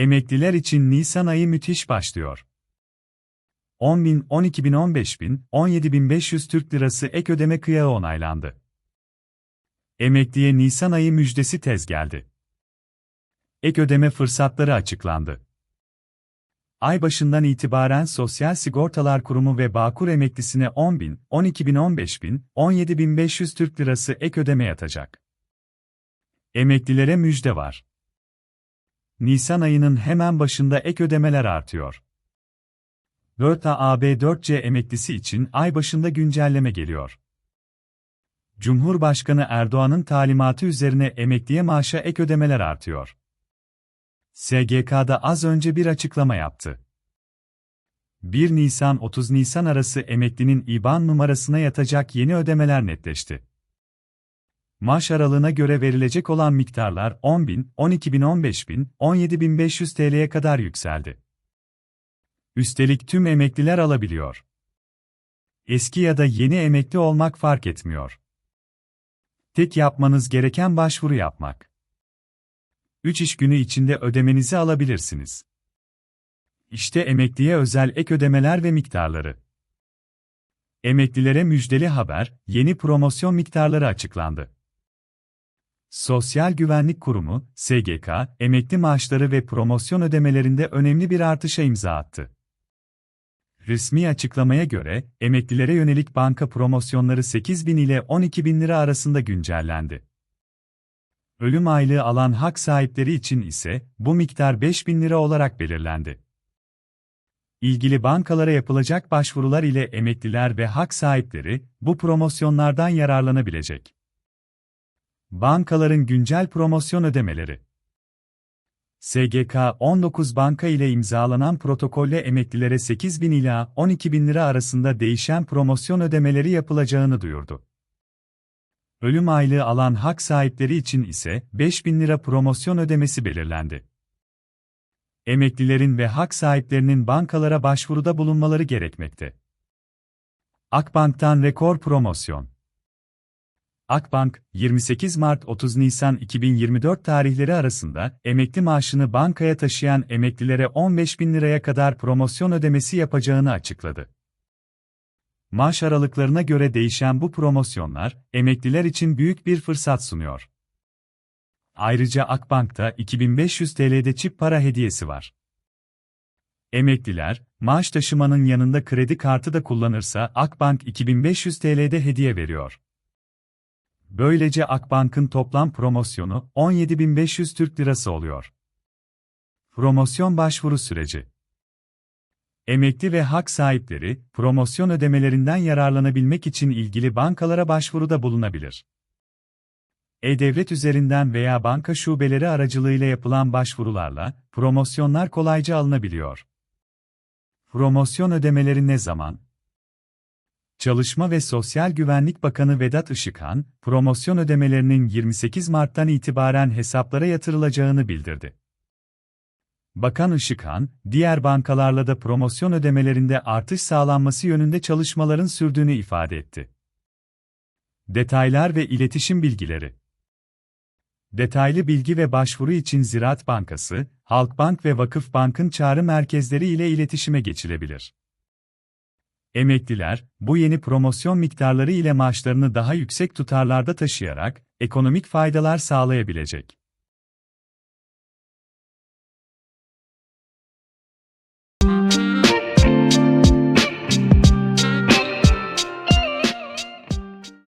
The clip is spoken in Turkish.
Emekliler için Nisan ayı müthiş başlıyor. 10.000, 12.000, 15.000, 17.500 Türk Lirası ek ödeme kıyağı onaylandı. Emekliye Nisan ayı müjdesi tez geldi. Ek ödeme fırsatları açıklandı. Ay başından itibaren Sosyal Sigortalar Kurumu ve Bağkur emeklisine 10.000, 12.000, 15.000, 17.500 Türk Lirası ek ödeme yatacak. Emeklilere müjde var. Nisan ayının hemen başında ek ödemeler artıyor. 4A AB 4C emeklisi için ay başında güncelleme geliyor. Cumhurbaşkanı Erdoğan'ın talimatı üzerine emekliye maaşa ek ödemeler artıyor. SGK'da az önce bir açıklama yaptı. 1 Nisan-30 Nisan arası emeklinin IBAN numarasına yatacak yeni ödemeler netleşti. Maaş aralığına göre verilecek olan miktarlar 10.000, 12.000, 15.000, 17.500 TL'ye kadar yükseldi. Üstelik tüm emekliler alabiliyor. Eski ya da yeni emekli olmak fark etmiyor. Tek yapmanız gereken başvuru yapmak. 3 iş günü içinde ödemenizi alabilirsiniz. İşte emekliye özel ek ödemeler ve miktarları. Emeklilere müjdeli haber, yeni promosyon miktarları açıklandı. Sosyal Güvenlik Kurumu, SGK, emekli maaşları ve promosyon ödemelerinde önemli bir artışa imza attı. Resmi açıklamaya göre, emeklilere yönelik banka promosyonları 8 bin ile 12 bin lira arasında güncellendi. Ölüm aylığı alan hak sahipleri için ise bu miktar 5 bin lira olarak belirlendi. İlgili bankalara yapılacak başvurular ile emekliler ve hak sahipleri bu promosyonlardan yararlanabilecek. Bankaların güncel promosyon ödemeleri SGK 19 banka ile imzalanan protokolle emeklilere 8 bin ila 12 bin lira arasında değişen promosyon ödemeleri yapılacağını duyurdu. Ölüm aylığı alan hak sahipleri için ise 5 bin lira promosyon ödemesi belirlendi. Emeklilerin ve hak sahiplerinin bankalara başvuruda bulunmaları gerekmekte. Akbank'tan rekor promosyon Akbank, 28 Mart 30 Nisan 2024 tarihleri arasında emekli maaşını bankaya taşıyan emeklilere 15 bin liraya kadar promosyon ödemesi yapacağını açıkladı. Maaş aralıklarına göre değişen bu promosyonlar, emekliler için büyük bir fırsat sunuyor. Ayrıca Akbank'ta 2500 TL'de çip para hediyesi var. Emekliler, maaş taşımanın yanında kredi kartı da kullanırsa Akbank 2500 TL'de hediye veriyor. Böylece Akbank'ın toplam promosyonu 17.500 Türk Lirası oluyor. Promosyon başvuru süreci Emekli ve hak sahipleri, promosyon ödemelerinden yararlanabilmek için ilgili bankalara başvuruda bulunabilir. E-Devlet üzerinden veya banka şubeleri aracılığıyla yapılan başvurularla, promosyonlar kolayca alınabiliyor. Promosyon ödemeleri ne zaman, Çalışma ve Sosyal Güvenlik Bakanı Vedat Işıkhan, promosyon ödemelerinin 28 Mart'tan itibaren hesaplara yatırılacağını bildirdi. Bakan Işıkhan, diğer bankalarla da promosyon ödemelerinde artış sağlanması yönünde çalışmaların sürdüğünü ifade etti. Detaylar ve iletişim bilgileri Detaylı bilgi ve başvuru için Ziraat Bankası, Halkbank ve Vakıfbank'ın çağrı merkezleri ile iletişime geçilebilir. Emekliler, bu yeni promosyon miktarları ile maaşlarını daha yüksek tutarlarda taşıyarak, ekonomik faydalar sağlayabilecek.